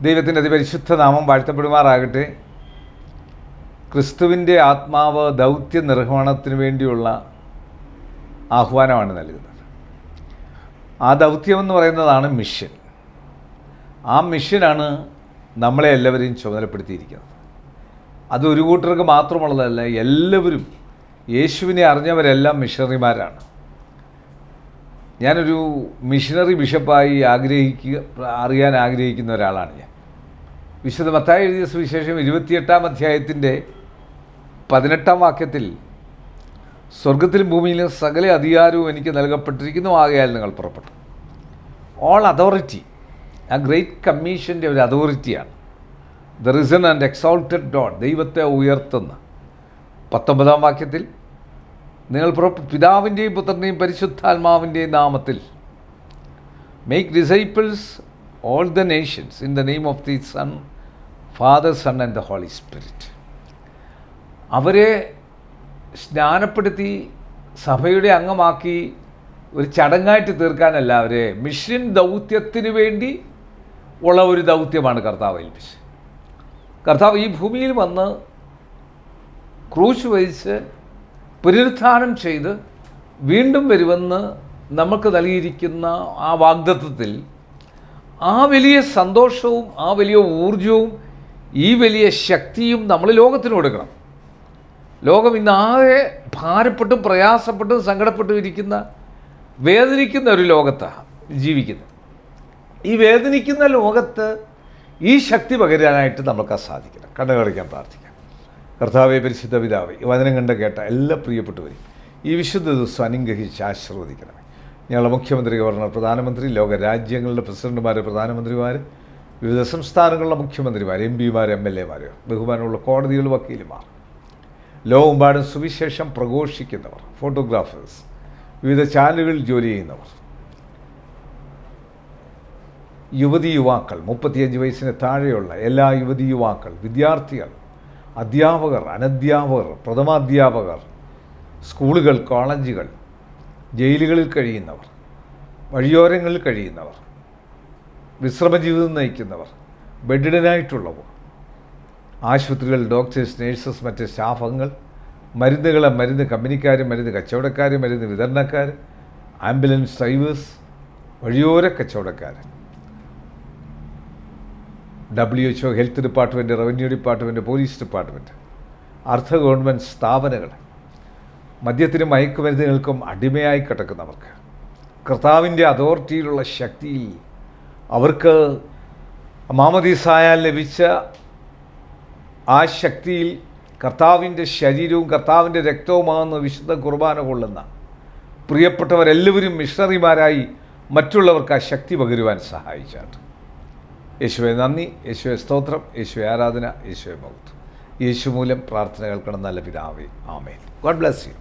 ദൈവത്തിന്റെ അതിപരിശുദ്ധ നാമം വാഴ്ത്തപ്പെടുമാറാകട്ടെ. ക്രിസ്തുവിന്റെ ആത്മാവ് ദൗത്യ നിർവഹണത്തിന് വേണ്ടിയുള്ള ആഹ്വാനമാണ് നൽകുന്നത്. ആ ദൗത്യം എന്ന് പറയുന്നതാണ് മിഷൻ. ആ മിഷനാണ് നമ്മളെ എല്ലാവരെയും ചുമതലപ്പെടുത്തിയിരിക്കുന്നത്. അത് ഒരു കൂട്ടർക്ക് മാത്രമുള്ളതല്ല എല്ലാവരും യേശുവിനെ അറിഞ്ഞവരെല്ലാം മിഷണറിമാരാണ്. ഞാനൊരു മിഷണറി ബിഷപ്പായി ആഗ്രഹിക്കുക അറിയാൻ ആഗ്രഹിക്കുന്ന ഒരാളാണ് ഞാൻ. വിശുദ്ധ മത്തായി എഴുതിയ സുവിശേഷം ഇരുപത്തിയെട്ടാം അധ്യായത്തിന്റെ പതിനെട്ടാം വാക്യത്തിൽ സ്വർഗത്തിലും ഭൂമിയിലും സകല അധികാരവും എനിക്ക് നൽകപ്പെട്ടിരിക്കുന്നു ആകയാൽ നിങ്ങൾ പുറപ്പെട്ടു. ഓൾ അതോറിറ്റി ആ ഗ്രേറ്റ് കമ്മീഷന്റെ ഒരു അതോറിറ്റിയാണ് the risen and exalted dot ദൈവത്തെ ഉയർത്തുന്ന. പത്തൊമ്പതാം വാക്യത്തിൽ നിങ്ങൾ പിതാവിന്റെയും പുത്രന്റെയും പരിശുദ്ധാത്മാവിന്റെയും നാമത്തിൽ make disciples all the nations in the name of the son father son and the holy spirit അവരെ സ്നാനപ്പെടുത്തി സഭയുടെ അംഗമാക്കി ഒരു ചടങ്ങായിട്ട് തീർക്കാനല്ല അവരെ. മിഷൻ ദൗത്യത്തിന് വേണ്ടി ഉള്ള ഒരു ദൗത്യമാണ് കർത്താവ് ഏൽപ്പിച്ചത്. കർത്താവ് ഈ ഭൂമിയിൽ വന്ന് ക്രൂശ് വഹിച്ച് പുനരുത്ഥാനം ചെയ്ത് വീണ്ടും വരുമെന്ന് നമുക്ക് നൽകിയിരിക്കുന്ന ആ വാഗ്ദത്വത്തിൽ ആ വലിയ സന്തോഷവും ആ വലിയ ഊർജവും ഈ വലിയ ശക്തിയും നമ്മൾ ലോകത്തിന് കൊടുക്കണം. ലോകം ഇന്നാകെ ഭാരപ്പെട്ടും പ്രയാസപ്പെട്ടും സങ്കടപ്പെട്ടും ഇരിക്കുന്ന വേദനിക്കുന്ന ഒരു ലോകത്താണ് ജീവിക്കുന്നത്. ഈ വേദനിക്കുന്ന ലോകത്ത് ഈ ശക്തി പകരാനായിട്ട് നമുക്ക് സാധിക്കണം. കണ്ണുകടയ്ക്കാൻ പ്രാർത്ഥിക്കാം. കർത്താവെ പരിശുദ്ധ പിതാവെ വചനം കണ്ട കേട്ട എല്ലാ പ്രിയപ്പെട്ടവരും ഈ വിശുദ്ധ ദിവസം അനുഗ്രഹിച്ച് ആശീർവദിക്കണമേ. ഞങ്ങളുടെ മുഖ്യമന്ത്രി ഗവർണർ പ്രധാനമന്ത്രി ലോക രാജ്യങ്ങളുടെ പ്രസിഡന്റുമാർ പ്രധാനമന്ത്രിമാർ വിവിധ സംസ്ഥാനങ്ങളിലെ മുഖ്യമന്ത്രിമാർ എം പിമാർ എം എൽ എമാർ ബഹുമാനമുള്ള കോടതികൾ വക്കീലുമാർ ലോകമെമ്പാടും സുവിശേഷം പ്രഘോഷിക്കുന്നവർ ഫോട്ടോഗ്രാഫേഴ്സ് വിവിധ ചാനലുകളിൽ ജോലി ചെയ്യുന്നവർ യുവതി യുവാക്കൾ മുപ്പത്തിയഞ്ച് വയസ്സിന് താഴെയുള്ള എല്ലാ യുവതി യുവാക്കൾ വിദ്യാർത്ഥികൾ അധ്യാപകർ അനധ്യാപകർ പ്രഥമാധ്യാപകർ സ്കൂളുകൾ കോളേജുകൾ ജയിലുകളിൽ കഴിയുന്നവർ വഴിയോരങ്ങളിൽ കഴിയുന്നവർ വിശ്രമജീവിതം നയിക്കുന്നവർ ബെഡിഡനായിട്ടുള്ളവർ ആശുപത്രികൾ ഡോക്ടേഴ്സ് നേഴ്സസ് മറ്റ് സ്റ്റാഫംഗങ്ങൾ മരുന്നുകളെ മരുന്ന് കമ്പനിക്കാർ മരുന്ന് കച്ചവടക്കാർ മരുന്ന് വിതരണക്കാർ ആംബുലൻസ് ഡ്രൈവേഴ്സ് വഴിയോര കച്ചവടക്കാർ W H O health department revenue department police department അർദ്ധ ഗവൺമെന്റ് സ്ഥാപനങ്ങൾ. മദ്യത്തിനും മയക്കുമരുന്നുകൾക്കും അടിമയായി കിടക്കുന്നവർക്ക് കർത്താവിന്റെ അതോറിറ്റിയിലുള്ള ശക്തിയിൽ അവർക്ക് മാമദീസായാൽ ലഭിച്ച ആ ശക്തിയിൽ കർത്താവിന്റെ ശരീരവും കർത്താവിന്റെ രക്തവുമാകുന്ന വിശുദ്ധ കുർബാന കൊള്ളുന്ന പ്രിയപ്പെട്ടവരെല്ലാവരും മിഷണറിമാരായി മറ്റുള്ളവർക്ക് ആ ശക്തി പകരുവാൻ സഹായിച്ചാട്ട് യേശുവെ നന്ദി. യേശുവെ സ്തോത്രം. യേശുവെ ആരാധന. യേശുവെ മൗത്ത് യേശു മൂലം പ്രാർത്ഥന കേൾക്കണം നല്ല പിതാവേ. ആമേൻ. God bless you.